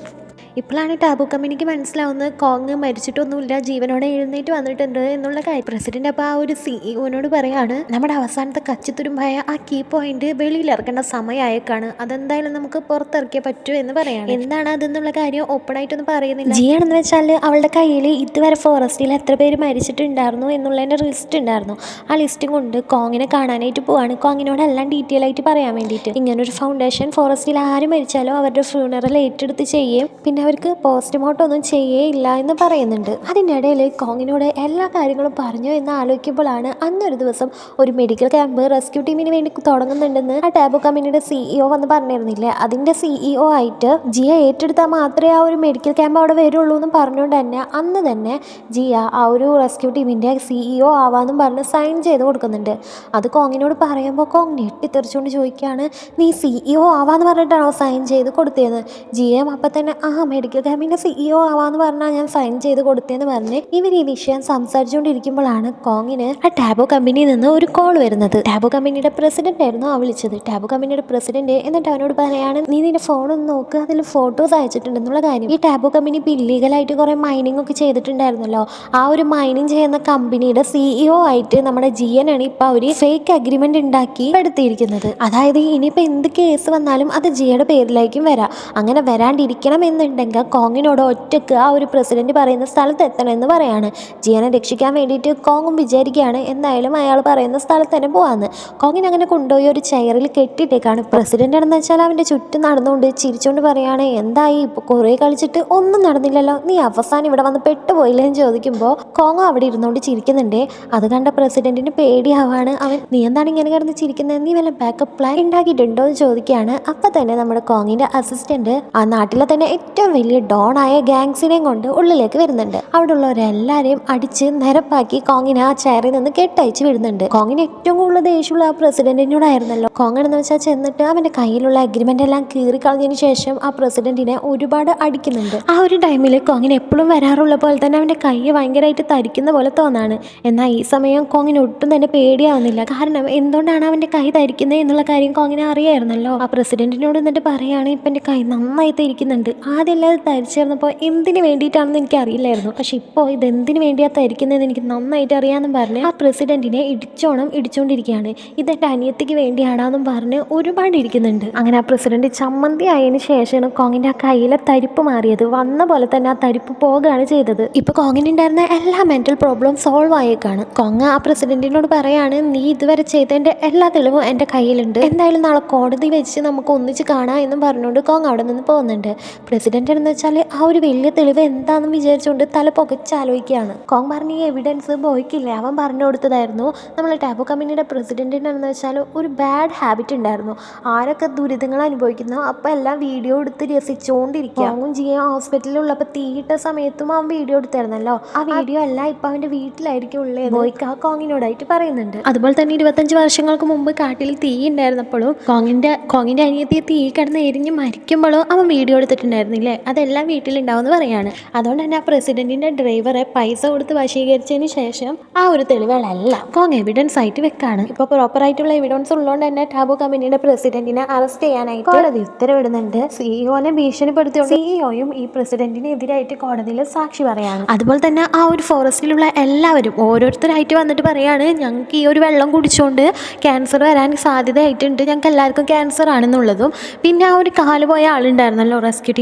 ഇപ്പോഴാണ് ടാബു കമ്പനിക്ക് മനസ്സിലാവുന്നത് കോങ് മരിച്ചിട്ടൊന്നുമില്ല ജീവനോടെ എഴുന്നേറ്റ് വന്നിട്ടുണ്ട് എന്നുള്ള കാര്യം. പ്രസിഡന്റ് അപ്പോൾ ആ ഒരു സിഇഒനോട് പറയാണ് നമ്മുടെ അവസാനത്തെ കച്ചിത്തുരുമ്പായ ആ കീ പോയിന്റ് വെളിയിൽ ഇറക്കേണ്ട സമയമായേക്കാണ് അതെന്തായാലും നമുക്ക് പുറത്തിറക്കിയേ പറ്റൂ എന്ന് പറയാം എന്താണ് അതെന്നുള്ള കാര്യം ഓപ്പൺ ആയിട്ടൊന്നും പറയുന്നില്ല. ജിയാണെന്ന് വെച്ചാൽ അവളുടെ കയ്യിൽ ഇതുവരെ ഫോറസ്റ്റിൽ എത്ര പേര് മരിച്ചിട്ടുണ്ടായിരുന്നു എന്നുള്ളതിന്റെ ലിസ്റ്റ് ഉണ്ടായിരുന്നു. ആ ലിസ്റ്റും കൊണ്ട് കോങ്ങിനെ കാണാനായിട്ട് പോവാണ്. കോങ്ങിനോട് എല്ലാം ഡീറ്റെയിൽ ആയിട്ട് പറയാൻ വേണ്ടിയിട്ട്. ഇങ്ങനൊരു ഫൗണ്ടേഷൻ ഫോറസ്റ്റിൽ ആര് മരിച്ചാലും അവരുടെ ഫ്യൂണറൽ ഏറ്റെടുത്ത് ചെയ്യും. പിന്നെ അവർക്ക് പോസ്റ്റ്മോർട്ടം ഒന്നും ചെയ്യേയില്ല എന്ന് പറയുന്നുണ്ട്. അതിനിടയിൽ കോങ്ങിനോട് എല്ലാ കാര്യങ്ങളും പറഞ്ഞു എന്ന് ആലോചിക്കുമ്പോഴാണ് അന്നൊരു ദിവസം ഒരു മെഡിക്കൽ ക്യാമ്പ് റെസ്ക്യൂ ടീമിന് വേണ്ടി തുടങ്ങുന്നുണ്ടെന്ന് ആ ടാബു കമ്പനിയുടെ സിഇഒ വന്ന് പറഞ്ഞിരുന്നില്ലേ? അതിന്റെ സിഇഒ ആയിട്ട് ജിയ ഏറ്റെടുത്താൽ മാത്രമേ ആ ഒരു മെഡിക്കൽ ക്യാമ്പ് അവിടെ വരുള്ളൂ എന്ന് പറഞ്ഞുകൊണ്ട് തന്നെ അന്ന് തന്നെ ജിയ ആ ഒരു റെസ്ക്യൂ ടീമിന്റെ സിഇഒ ആവാമെന്നും പറഞ്ഞ് സൈൻ ചെയ്ത് കൊടുക്കുന്നുണ്ട്. അത് കോങ്ങിനോട് പറയുമ്പോൾ കോങ് ഞെട്ടിത്തെറിച്ചുകൊണ്ട് ചോദിക്കുകയാണ് നീ സിഇഒ ആവാന്ന് പറഞ്ഞിട്ടാണോ സൈൻ ചെയ്ത് കൊടുത്തതെന്ന്? ജിയ അപ്പം തന്നെ ആ മെഡിക്കൽ ക്യാമ്പിന്റെ സിഇഒ ആവാന്ന് പറഞ്ഞാൽ ഞാൻ സൈൻ ചെയ്ത് കൊടുത്തേന്ന് പറഞ്ഞ് ഇവർ ഈ വിഷയം സംസാരിച്ചുകൊണ്ടിരിക്കുമ്പോഴാണ് കോങ്ങിന് ആ ടാബോ കമ്പനിയിൽ നിന്ന് ഒരു കോൾ വരുന്നത്. ടാബോ കമ്പനിയുടെ പ്രസിഡന്റ് ആയിരുന്നു ആ വിളിച്ചത്. ടാബോ കമ്പനിയുടെ പ്രസിഡന്റ് എന്നിട്ട് അവനോട് പറയാണ് നീ നിന്റെ ഫോൺ ഒന്ന് നോക്ക് അതിൽ ഫോട്ടോസ് അയച്ചിട്ടുണ്ടെന്നുള്ള കാര്യം. ഈ ടാബോ കമ്പനി ഇപ്പോൾ ഇല്ലീഗലായിട്ട് കുറേ മൈനിങ് ഒക്കെ ചെയ്തിട്ടുണ്ടായിരുന്നല്ലോ. ആ ഒരു മൈനിങ് ചെയ്യുന്ന കമ്പനിയുടെ സിഇഒ ആയിട്ട് നമ്മുടെ ജി എൻ ആണ് ഇപ്പൊ അവർ ഫേക്ക് അഗ്രിമെന്റ് ഉണ്ടാക്കി എടുത്തിരിക്കുന്നത് അതായത് ഇനിയിപ്പോൾ എന്ത് കേസ് വന്നാലും അത് ജിയുടെ പേരിലേക്കും വരാം. അങ്ങനെ വരാണ്ടിരിക്കണം എന്നുണ്ടെങ്കിൽ കോങ്ങിനോട് ഒറ്റയ്ക്ക് ആ ഒരു പ്രസിഡന്റ് പറയുന്ന സ്ഥലത്ത് എത്തണമെന്ന് പറയാണ്. ജിയനെ രക്ഷിക്കാൻ വേണ്ടിയിട്ട് കോങ്ങും വിചാരിക്കുകയാണ്. എന്തായാലും അയാൾ പറയുന്ന സ്ഥലത്ത് തന്നെ പോകാമെന്ന് കോങ്ങിനെ അങ്ങനെ കൊണ്ടുപോയി ഒരു ചെയറിൽ കെട്ടിയിട്ടേക്കാണ്. പ്രസിഡന്റ് ആണെന്ന് വെച്ചാൽ അവന്റെ ചുറ്റും നടന്നുകൊണ്ട് ചിരിച്ചുകൊണ്ട് പറയുകയാണ് എന്തായി? ഇപ്പോൾ കുറേ കളിച്ചിട്ട് ഒന്നും നടന്നില്ലല്ലോ. നീ അവസാനം ഇവിടെ വന്ന് പെട്ടുപോയില്ലേ? എന്ന് ചോദിക്കുമ്പോൾ കോങ്ങോ അവിടെ ഇരുന്നുകൊണ്ട് ചിരിക്കുന്നുണ്ട്. അത് കണ്ട പ്രസിഡന്റിന് പേടിയാവാണ്. അവൻ നീ എന്താണ് ഇങ്ങനെ കിടന്ന് ചിരിക്കുന്നത്? നീ വല്ല ബാക്കപ്പ് പ്ലാൻ ഉണ്ടാക്കിയിട്ടുണ്ടോ? എന്ന് ചോദിക്കുകയാണ്. അപ്പം തന്നെ നമ്മുടെ കോങ്ങിന്റെ അസിസ്റ്റന്റ് ആ നാട്ടിലെ തന്നെ ഏറ്റവും വലിയ ഡോണായ ഗാങ്സിനെയും കൊണ്ട് ഉള്ളിലേക്ക് വരുന്നുണ്ട്. അവിടെ ഉള്ളവരെല്ലാരെയും അടിച്ച് നിരപ്പാക്കി കോങ്ങിനെ ആ ചെയറിൽ നിന്ന് കെട്ടയച്ച് വിടുന്നുണ്ട്. കോങ്ങിന് ഏറ്റവും കൂടുതൽ ദേഷ്യമുള്ള ആ പ്രസിഡന്റിനോടായിരുന്നല്ലോ. കോങ്ങൻ എന്ന് വെച്ചാൽ ചെന്നിട്ട് അവന്റെ കയ്യിലുള്ള അഗ്രിമെന്റ് എല്ലാം കീറി കീറിക്കളഞ്ഞതിന് ശേഷം ആ പ്രസിഡന്റിനെ ഒരുപാട് അടിക്കുന്നുണ്ട്. ആ ഒരു ടൈമിൽ കോങ്ങിന് എപ്പോഴും വരാറുള്ള പോലെ തന്നെ അവന്റെ കൈ ഭയങ്കരമായിട്ട് തരിക്കുന്ന പോലെ തോന്നാണ്. എന്നാൽ ഈ സമയം കോങ്ങിന് ഒട്ടും തന്നെ പേടിയാവുന്നില്ല. കാരണം എന്തുകൊണ്ടാണ് അവന്റെ കൈ തരിക്കുന്നത് എന്നുള്ള കാര്യം കോങ്ങിനെ അറിയായിരുന്നല്ലോ. ആ പ്രസിഡന്റിനോട് എന്നിട്ട് പറയുകയാണ് ഇപ്പം എന്റെ കൈ നന്നായി തരിക്കുന്നുണ്ട് ആദ്യം എല്ലാം തരിച്ചായിരുന്നപ്പോൾ എന്തിന് വേണ്ടിയിട്ടാണെന്ന് എനിക്ക് അറിയില്ലായിരുന്നു പക്ഷെ ഇപ്പോൾ ഇത് എന്തിനു വേണ്ടിയാണ് തരിക്കുന്നതെന്ന് എനിക്ക് നന്നായിട്ട് അറിയാമെന്നും പറഞ്ഞ് ആ പ്രസിഡന്റിനെ ഇടിച്ചോണം ഇടിച്ചുകൊണ്ടിരിക്കുകയാണ്. ഇതെന്റെ അനിയത്തിക്ക് വേണ്ടിയാണെന്നും പറഞ്ഞ് ഒരുപാട് ഇരിക്കുന്നുണ്ട്. അങ്ങനെ ആ പ്രസിഡന്റ് ചമ്മന്തി ആയതിന് ശേഷമാണ് കോങ്ങിന്റെ ആ കയ്യിലെ തരിപ്പ് മാറിയത്. വന്ന പോലെ തന്നെ ആ തരിപ്പ് പോകുകയാണ് ചെയ്തത്. ഇപ്പോൾ കോങ്ങിനുണ്ടായിരുന്ന എല്ലാ മെന്റൽ പ്രോബ്ലം സോൾവ് ആയേക്കാണ്. കോങ്ങ് ആ പ്രസിഡന്റിനോട് പറയാണ് നീ ഇതുവരെ ചെയ്തതിന്റെ എല്ലാ തെളിവും എന്റെ കയ്യിലുണ്ട്. എന്തായാലും നാളെ കോടതി വെച്ച് നമുക്ക് ഒന്നിച്ച് കാണാം എന്നും പറഞ്ഞുകൊണ്ട് കോങ് അവിടെ നിന്ന് പോകുന്നുണ്ട്. പ്രസിഡന്റ് എന്ന് വെച്ചാൽ ആ ഒരു വലിയ തെളിവ് എന്താണെന്ന് വിചാരിച്ചുകൊണ്ട് തല പൊകച്ചാലോചിക്കുകയാണ്. കോങ് പറഞ്ഞ ഈ എവിഡൻസ് ബോയ്ക്കില്ലേ? അവൻ പറഞ്ഞു കൊടുത്തതായിരുന്നു. നമ്മൾ ടാബോ കമ്പനിയുടെ പ്രസിഡന്റിനാണെന്ന് വെച്ചാൽ ഒരു ബാഡ് ഹാബിറ്റ് ഉണ്ടായിരുന്നു. ആരൊക്കെ ദുരിതങ്ങൾ അനുഭവിക്കുന്നു? അപ്പോൾ എല്ലാം വീഡിയോ എടുത്ത് രസിച്ചുകൊണ്ടിരിക്കുക. കോങ്ങും ചെയ്യാൻ ഹോസ്പിറ്റലിലുള്ളപ്പോൾ തീയിട്ട സമയത്തും അവൻ വീഡിയോ എടുത്തായിരുന്നല്ലോ. ആ വീഡിയോ അല്ല ഇപ്പം അവന്റെ വീട്ടിലായിരിക്കും ഉള്ളത്. ബോയ്ക്ക് ആ കോങ്ങിനോടായിട്ട് പറയുന്നുണ്ട്. അതുപോലെ തന്നെ ഇരുപത്തഞ്ച് വർഷങ്ങൾക്ക് മുമ്പ് കാട്ടിൽ തീ ഉണ്ടായിരുന്നപ്പോഴും കോങ്ങിന്റെ കോങ്ങിന്റെ അനിയത്തി തീ കിടന്ന് എരിഞ്ഞ് മരിക്കുമ്പോഴും അവൻ വീഡിയോ എടുത്തിട്ടുണ്ടായിരുന്നില്ലേ? അതെല്ലാം വീട്ടിലുണ്ടാവുമെന്ന് പറയാണ്. അതുകൊണ്ട് തന്നെ ആ പ്രസിഡന്റിന്റെ ഡ്രൈവറെ പൈസ കൊടുത്ത് വശീകരിച്ചതിന് ശേഷം ആ ഒരു തെളിവുകളെല്ലാം. കോങ് എവിഡൻസ് ആയിട്ട് വെക്കാണ്. പ്രോപ്പർ ആയിട്ടുള്ള എവിഡൻസ് ഉള്ളതുകൊണ്ട് തന്നെ ടാബു കമ്പനിയുടെ പ്രസിഡന്റിനെ അറസ്റ്റ് ചെയ്യാനായി കോടതി ഉത്തരവിടുന്നുണ്ട്. സിഇഒനെ ഭീഷണിപ്പെടുത്തി സിഇഒയും ഈ പ്രസിഡന്റിനെതിരായിട്ട് കോടതിയിൽ സാക്ഷി പറയാണ്. അതുപോലെ തന്നെ ആ ഒരു ഫോറസ്റ്റിലുള്ള എല്ലാവരും ഓരോരുത്തരായിട്ട് വന്നിട്ട് പറയാണ് ഞങ്ങൾക്ക് ഈ ഒരു വെള്ളം കുടിച്ചുകൊണ്ട് ക്യാൻസർ വരാൻ സാധ്യതയായിട്ടുണ്ട്. ഞങ്ങൾക്ക് എല്ലാവർക്കും ക്യാൻസർ ആണെന്നുള്ളതും. പിന്നെ ആ ഒരു കാൽ പോയ ആളുണ്ടായിരുന്നല്ലോ റെസ്ക്യൂ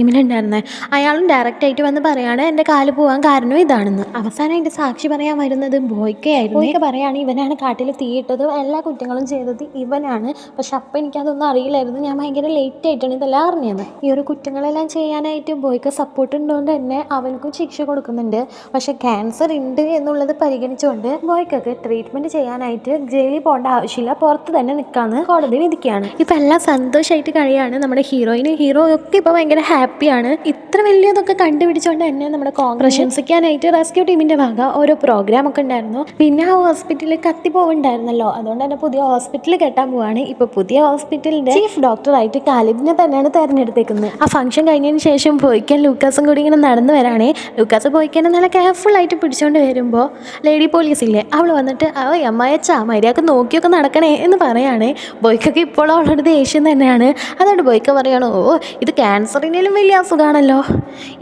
ടീമിലുണ്ടായിരുന്നത് അയാളും ഡയറക്റ്റായിട്ട് വന്ന് പറയാണ് എന്റെ കാൽ പോകാൻ കാരണം ഇതാണെന്ന്. അവസാനം അതിന്റെ സാക്ഷി പറയാൻ വരുന്നത് ബോയ്ക്കയായിരുന്നു ബോയ്ക്ക് പറയാണ് ഇവനാണ് കാട്ടിൽ തീയിട്ടത് എല്ലാ കുറ്റങ്ങളും ചെയ്തത് ഇവനാണ്. പക്ഷെ അപ്പം എനിക്കതൊന്നും അറിയില്ലായിരുന്നു. ഞാൻ ഭയങ്കര ലേറ്റ് ആയിട്ടാണ് ഇതെല്ലാം അറിഞ്ഞത്. ഈ ഒരു കുറ്റങ്ങളെല്ലാം ചെയ്യാനായിട്ട് ബോയ്ക്ക് സപ്പോർട്ട് ഉണ്ടോണ്ട് തന്നെ അവനക്കും ശിക്ഷ കൊടുക്കുന്നുണ്ട്. പക്ഷെ ക്യാൻസർ ഉണ്ട് എന്നുള്ളത് പരിഗണിച്ചുകൊണ്ട് ബോയ്ക്കൊക്കെ ട്രീറ്റ്മെന്റ് ചെയ്യാനായിട്ട് ജയിലിൽ പോകേണ്ട ആവശ്യമില്ല. പുറത്ത് തന്നെ നിൽക്കാമെന്ന് കോടതി വിധിക്കുകയാണ്. ഇപ്പം എല്ലാം സന്തോഷമായിട്ട് കഴിയാണ്. നമ്മുടെ ഹീറോയിന് ഹീറോ ഒക്കെ ഇപ്പോൾ ഭയങ്കര ഹാപ്പിയാണ് ഇത്ര വലിയതൊക്കെ കണ്ടുപിടിച്ചുകൊണ്ട് തന്നെ നമ്മുടെ പ്രശംസിക്കാനായിട്ട് റെസ്ക്യൂ ടീമിന്റെ ഭാഗം ഓരോ പ്രോഗ്രാം ഒക്കെ ഉണ്ടായിരുന്നു. പിന്നെ ആ ഹോസ്പിറ്റലിൽ കത്തി പോവുണ്ടായിരുന്നല്ലോ. അതുകൊണ്ട് തന്നെ പുതിയ ഹോസ്പിറ്റൽ കെട്ടാൻ പോവാണ്. ഇപ്പോൾ പുതിയ ഹോസ്പിറ്റലിന്റെ ചീഫ് ഡോക്ടറായിട്ട് കാലിബിനെ തന്നെയാണ് തിരഞ്ഞെടുത്തേക്കുന്നത്. ആ ഫംഗ്ഷൻ കഴിഞ്ഞതിന് ശേഷം പോയിക്കാൻ ലൂക്കാസും കൂടി ഇങ്ങനെ നടന്നു വരാണേ. ലൂക്കാസ് പോയിക്കാനെ നല്ല കെയർഫുൾ ആയിട്ട് പിടിച്ചുകൊണ്ട് വരുമ്പോ ലേഡി പോലീസ് ഇല്ലേ അവൾ വന്നിട്ട് ഓ അമ്മായച്ച മര്യാദയ്ക്ക് നോക്കിയൊക്കെ നടക്കണേ എന്ന് പറയാണ്. ബോയ്ക്കൊക്കെ ഇപ്പോഴും അവളോട് ദേഷ്യം തന്നെയാണ്. അതുകൊണ്ട് ബോയ്ക്ക പറയണോ ഓ ഇത് ക്യാൻസറിനേലും വലിയ അസുഖമാണല്ലോ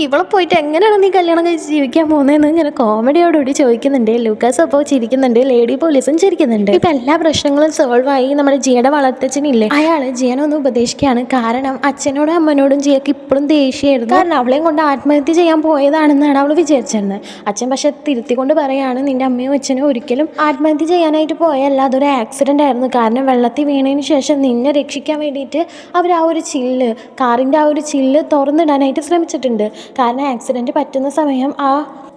ഇവളെ പോയിട്ട് എങ്ങനെയാണ് നീ കല്യാണം കഴിച്ച് ജീവിക്കാൻ പോകുന്നതെന്ന് ഇങ്ങനെ കോമഡിയോടുകൂടി ചോദിക്കുന്നുണ്ട്. ലൂക്കാസ് അപ്പോൾ ചിരിക്കുന്നുണ്ട്. ലേഡി പോലീസും ചിരിക്കുന്നുണ്ട്. ഇപ്പം എല്ലാ പ്രശ്നങ്ങളും സോൾവ് ആയി നമ്മുടെ ജിയുടെ വളർത്തച്ഛനില്ലേ? അയാൾ ജിയനെ ഒന്ന് ഉപദേശിക്കുകയാണ്. കാരണം അച്ഛനോടും അമ്മനോടും ജിയക്ക് ഇപ്പോഴും ദേഷ്യമായിരുന്നു. കാരണം അവളെയും കൊണ്ട് ആത്മഹത്യ ചെയ്യാൻ പോയതാണെന്നാണ് അവൾ വിചാരിച്ചിരുന്നത്. അച്ഛൻ പക്ഷെ തിരുത്തിക്കൊണ്ട് പറയാണ് നിന്റെ അമ്മയും അച്ഛനും ഒരിക്കലും ആത്മഹത്യ ചെയ്യാനായിട്ട് പോയല്ല അതൊരു ആക്സിഡന്റ് ആയിരുന്നു. കാരണം വെള്ളത്തിൽ വീണതിന് ശേഷം നിന്നെ രക്ഷിക്കാൻ വേണ്ടിയിട്ട് അവർ ആ ഒരു ചില്ല് കാറിന്റെ ആ ഒരു ചില്ല് തുറന്നിടാൻ രക്ഷിക്കാനായിട്ട് ശ്രമിച്ചിട്ടുണ്ട്. കാരണം ആക്സിഡന്റ് പറ്റുന്ന സമയം ആ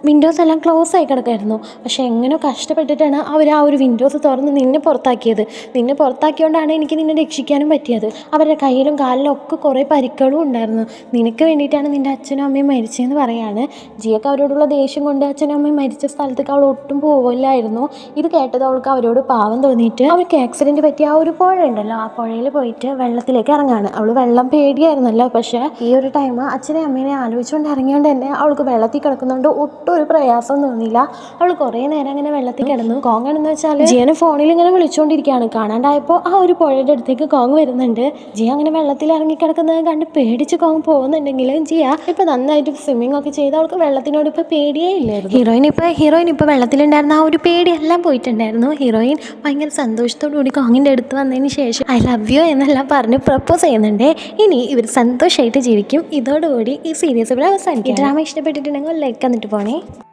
വിൻഡോസ് എല്ലാം ക്ലോസ് ആയി കിടക്കായിരുന്നു. പക്ഷേ എങ്ങനെ കഷ്ടപ്പെട്ടിട്ടാണ് അവർ ആ ഒരു വിൻഡോസ് തുറന്ന് നിന്നെ പുറത്താക്കിയത്. നിന്നെ പുറത്താക്കിയോണ്ടാണ് എനിക്ക് നിന്നെ രക്ഷിക്കാനും പറ്റിയത്. അവരുടെ കയ്യിലും കാലിലും ഒക്കെ കുറേ പരിക്കുകളും ഉണ്ടായിരുന്നു. നിനക്ക് വേണ്ടിയിട്ടാണ് നിന്റെ അച്ഛനും അമ്മയും മരിച്ചതെന്ന് പറയാണ്. ജിയൊക്കെ അവരോടുള്ള ദേഷ്യം കൊണ്ട് അച്ഛനും അമ്മയും മരിച്ച സ്ഥലത്തേക്ക് അവൾ ഒട്ടും പോവില്ലായിരുന്നു. ഇത് കേട്ടത് അവൾക്ക് അവരോട് പാവം തോന്നിയിട്ട് അവൾക്ക് ആക്സിഡന്റ് പറ്റിയ ആ ഒരു പുഴ ഉണ്ടല്ലോ ആ പുഴയിൽ പോയിട്ട് വെള്ളത്തിലേക്ക് ഇറങ്ങാണ്. അവൾ വെള്ളം പേടിയായിരുന്നല്ലോ. പക്ഷേ ഈ ഒരു ടൈം അച്ഛനെ അമ്മേനെ ആലോചിച്ചുകൊണ്ട് ഇറങ്ങിയോണ്ട് തന്നെ അവൾക്ക് വെള്ളത്തിൽ കിടക്കുന്നതുകൊണ്ട് ഒട്ടും ഒരു പ്രയാസം തോന്നിയില്ല. അവൾ കുറേ നേരം അങ്ങനെ വെള്ളത്തിൽ കിടന്നു. കോങ് എന്ന് വെച്ചാൽ ജിയനെ ഫോണിൽ ഇങ്ങനെ വിളിച്ചുകൊണ്ടിരിക്കുകയാണ് കാണാണ്ടായപ്പോൾ ആ ഒരു പുഴയുടെ അടുത്തേക്ക് കോങ് വരുന്നുണ്ട്. ജിയ അങ്ങനെ വെള്ളത്തിൽ ഇറങ്ങി കിടക്കുന്നത് കണ്ട് പേടിച്ച് കോങ് പോകുന്നുണ്ടെങ്കിലും ജിയ ഇപ്പൊ നന്നായിട്ട് സ്വിമ്മിംഗ് ഒക്കെ ചെയ്ത് അവൾക്ക് വെള്ളത്തിനോട് ഇപ്പൊ പേടിയേ ഇല്ലായിരുന്നു. ഹീറോയിൻ ഇപ്പൊ ഹീറോയിൻ ഇപ്പൊ വെള്ളത്തിലുണ്ടായിരുന്ന ആ ഒരു പേടിയെല്ലാം പോയിട്ടുണ്ടായിരുന്നു. ഹീറോയിൻ ഭയങ്കര സന്തോഷത്തോടു കൂടി കോങ്ങിന്റെ അടുത്ത് വന്നതിന് ശേഷം ഐ ലവ് യു എന്നെല്ലാം പറഞ്ഞ് പ്രപ്പോസ് ചെയ്യുന്നുണ്ട്. ഇനി ഇവർ സന്തോഷമായിട്ട് ജീവിക്കും. ഇതോടുകൂടി ഈ സീരിയസ് ഇവിടെ അവസാനിക്കും. ഡ്രാമ ഇഷ്ടപ്പെട്ടിട്ടുണ്ടെങ്കിൽ ലൈക്ക് എന്നിട്ട് പോണേ. Paulo.